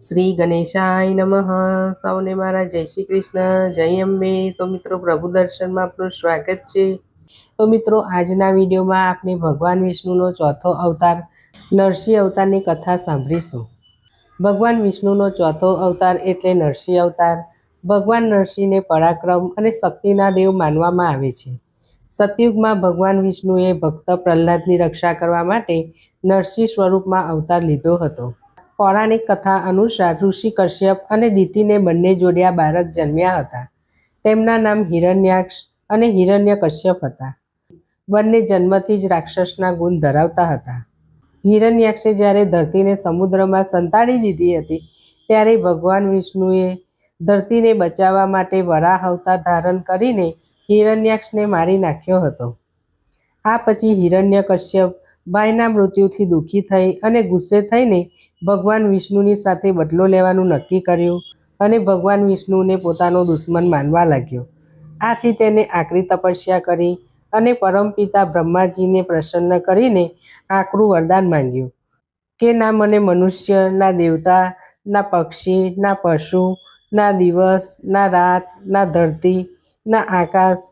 શ્રી ગણેશાય નમઃ. સૌને મારા જય શ્રી કૃષ્ણ. જય અંબે. તો મિત્રો પ્રભુ દર્શનમાં આપનું સ્વાગત છે. તો મિત્રો આજના વિડીયોમાં આપણે ભગવાન વિષ્ણુનો ચોથો અવતાર, નરસિંહ અવતારની કથા સાંભળીશું. ભગવાન વિષ્ણુનો ચોથો અવતાર એટલે નરસિંહ અવતાર. ભગવાન નરસિંહને પરાક્રમ અને શક્તિના દેવ માનવામાં આવે છે. સતયુગમાં ભગવાન વિષ્ણુએ ભક્ત પ્રહલાદની રક્ષા કરવા માટે નરસિંહ સ્વરૂપમાં અવતાર લીધો હતો. પૌરાણિક કથા અનુસાર ઋષિ કશ્યપ અને દિતિને બંને જોડ્યા બાળક જન્મ્યા હતા. તેમના નામ હિરણ્યાક્ષ અને હિરણ્ય કશ્યપ હતા. બંને જન્મથી જ રાક્ષસના ગુણ ધરાવતા હતા. હિરણ્યાક્ષે જ્યારે ધરતીને સમુદ્રમાં સંતાડી દીધી હતી, ત્યારે ભગવાન વિષ્ણુએ ધરતીને બચાવવા માટે વરાહ અવતાર ધારણ કરીને હિરણ્યાક્ષને મારી નાખ્યો હતો. આ પછી હિરણ્ય કશ્યપ ભાઈના મૃત્યુથી દુઃખી થઈ અને ગુસ્સે થઈને ભગવાન વિષ્ણુની સાથે બદલો લેવાનું નક્કી કર્યું અને ભગવાન વિષ્ણુને પોતાનો દુશ્મન માનવા લાગ્યો. આથી તેને આકરી તપસ્યા કરી અને પરમપિતા બ્રહ્માજીને પ્રસન્ન કરીને આકરું વરદાન માંગ્યું. કે ના મને મનુષ્ય, ના દેવતા, ના પક્ષી, ના પશુ, ના દિવસ, ના રાત, ના ધરતી, ના આકાશ,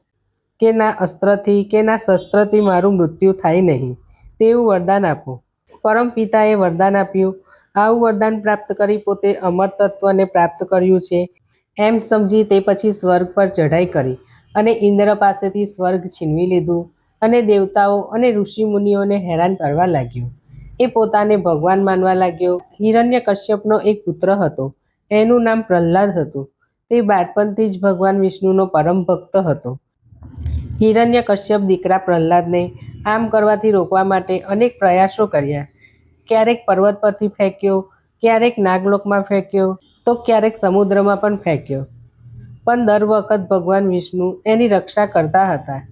કે ના અસ્ત્રથી, કે ના શસ્ત્રથી મારું મૃત્યુ થાય નહીં, તેવું વરદાન આપો. પરમપિતાએ વરદાન આપ્યું આવું વરદાન પ્રાપ્ત કરી પોતે અમર તત્વને પ્રાપ્ત કર્યું છે. એમ સમજી તે પછી સ્વર્ગ પર ચઢાઈ કરી અને ઇન્દ્ર પાસેથી સ્વર્ગ છીનવી લીધું અને દેવતાઓ અને ઋષિમુનિઓને હેરાન કરવા લાગ્યો. એ પોતાને ભગવાન માનવા લાગ્યો. હિરણ્ય કશ્યપનો એક પુત્ર હતો. એનું નામ પ્રહલાદ હતું. તે બાળપણથી જ ભગવાન વિષ્ણુનો પરમ ભક્ત હતો. હિરણ્ય કશ્યપ દીકરા પ્રહલાદને આમ કરવાથી રોકવા માટે અનેક પ્રયાસો કર્યા. ક્યારેક પર્વત પરથી ફેંક્યો, ક્યારેક નાગલોકમાં ફેંક્યો, તો ક્યારેક સમુદ્રમાં પણ ફેંક્યો. પણ દર વખત ભગવાન વિષ્ણુ એની રક્ષા કરતા હતા.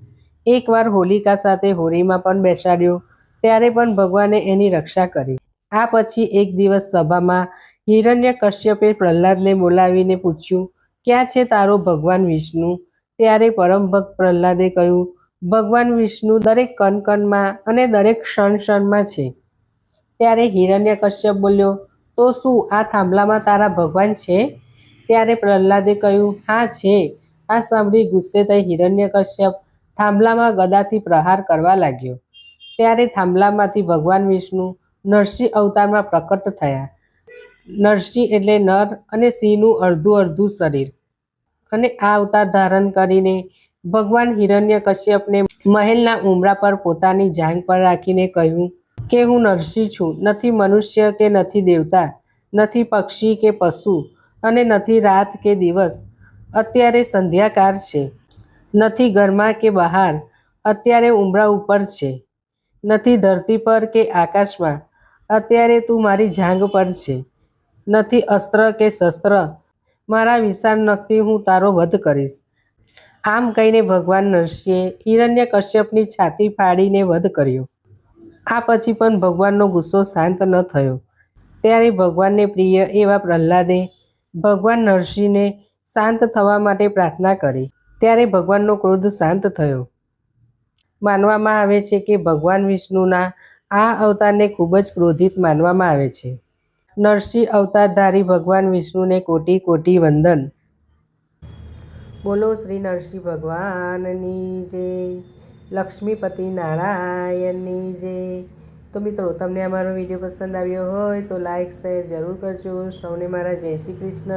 એકવાર હોલિકા સાથે હોળીમાં પણ બેસાડ્યો, ત્યારે પણ ભગવાને એની રક્ષા કરી. આ પછી એક દિવસ સભામાં હિરણ્ય કશ્યપે પ્રહલાદને બોલાવીને પૂછ્યું, ક્યાં છે તારો ભગવાન વિષ્ણુ? ત્યારે પરમ ભક્ત પ્રહલાદે કહ્યું, ભગવાન વિષ્ણુ દરેક કણકણમાં અને દરેક ક્ષણ ક્ષણમાં છે. ત્યારે હિરણ્ય કશ્યપ બોલ્યો, તો શું આ થાંભલામાં તારા ભગવાન છે? ત્યારે પ્રહલાદે કહ્યું, હા, છે. આ સાંભળી ગુસ્સે થઈ હિરણ્ય કશ્યપ થાંભલામાં ગદાથી પ્રહાર કરવા લાગ્યો. ત્યારે થાંભલામાંથી ભગવાન વિષ્ણુ નરસિંહ અવતારમાં પ્રકટ થયા. નરસિંહ એટલે નર અને સિંહનું અડધું અડધું શરીર. અને આ અવતાર ધારણ કરીને ભગવાન હિરણ્ય કશ્યપને મહેલના ઉમરા પર પોતાની જાંગ પર રાખીને કહ્યું કે હું નરસિંહ છું, નથી મનુષ્ય કે નથી દેવતા, નથી પક્ષી કે પશુ અને નથી રાત કે દિવસ. અત્યારે સંધ્યાકાર છે. નથી ઘરમાં કે બહાર, અત્યારે ઉમરા ઉપર છે. નથી ધરતી પર કે આકાશમાં, અત્યારે તું મારી જાંગ પર છે. નથી અસ્ત્ર કે શસ્ત્ર, મારા વિશાળ નક્તિ હું તારો વધ કરીશ. આમ કહીને ભગવાન નરસિંહે હિરણ્ય કશ્યપની છાતી ફાડીને વધ કર્યો. આ પછી પણ ભગવાનનો ગુસ્સો શાંત ન થયો. ત્યારે ભગવાનને પ્રિય એવા પ્રહલાદે ભગવાન નરસિંહને શાંત થવા માટે પ્રાર્થના કરી. ત્યારે ભગવાનનો ક્રોધ શાંત થયો. માનવામાં આવે છે કે ભગવાન વિષ્ણુના આ અવતારને ખૂબ જ ક્રોધિત માનવામાં આવે છે. નરસિંહ અવતારધારી ભગવાન વિષ્ણુને કોટી કોટી વંદન. બોલો શ્રી નરસિંહ ભગવાનની જય. લક્ષ્મીપતિ નારાયણની જય. તો મિત્રો, તમને અમારો વીડિયો પસંદ આવ્યો હોય તો લાઈક, શેર જરૂર કરજો. સૌને મારા જય શ્રી કૃષ્ણ.